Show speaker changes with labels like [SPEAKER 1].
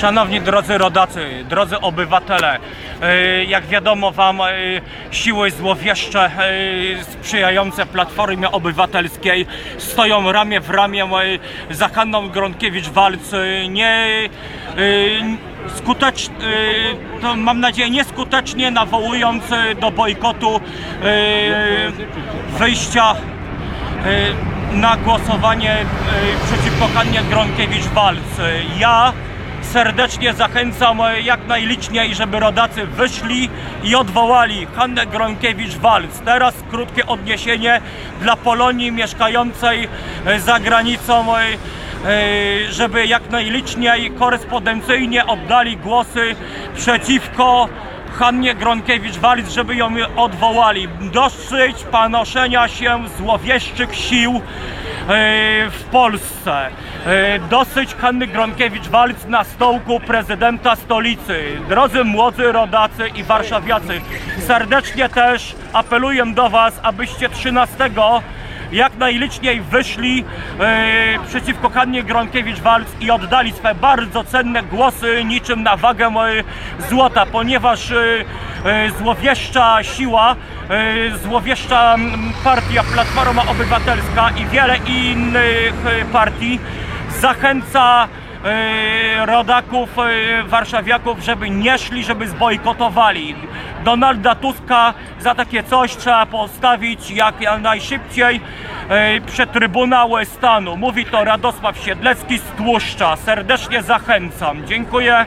[SPEAKER 1] Szanowni drodzy rodacy, drodzy obywatele, e, jak wiadomo wam, e, siły złowieszcze e, sprzyjające Platformie Obywatelskiej stoją ramię w ramię za Hanną Gronkiewicz-Walc. Nie e, skutecz, e, to mam nadzieję nieskutecznie nawołując do bojkotu wyjścia na głosowanie przeciwko Hannie Gronkiewicz-Walc. Ja serdecznie zachęcam e, jak najliczniej, żeby rodacy wyszli i odwołali Hannę Gronkiewicz-Walc. Teraz krótkie odniesienie dla Polonii mieszkającej e, za granicą, e, żeby jak najliczniej korespondencyjnie oddali głosy przeciwko Hannie Gronkiewicz-Walc, żeby ją odwołali. Dosyć panoszenia się złowieszczych sił w Polsce. E, Dosyć Hanny Gronkiewicz-Walc na stołku prezydenta stolicy. Drodzy młodzy rodacy i warszawiacy, serdecznie też apeluję do Was, abyście 13 jak najliczniej wyszli e, przeciwko Hannie Gronkiewicz-Walc i oddali swe bardzo cenne głosy niczym na wagę e, złota, ponieważ e, e, złowieszcza siła, e, złowieszcza partia Platforma Obywatelska i wiele innych partii zachęca rodaków, e, warszawiaków, żeby nie szli, żeby zbojkotowali. Donalda Tuska za takie coś trzeba postawić jak najszybciej e, przed Trybunał Stanu. Mówi to Radosław Siedlecki z Tłuszcza. Serdecznie zachęcam. Dziękuję.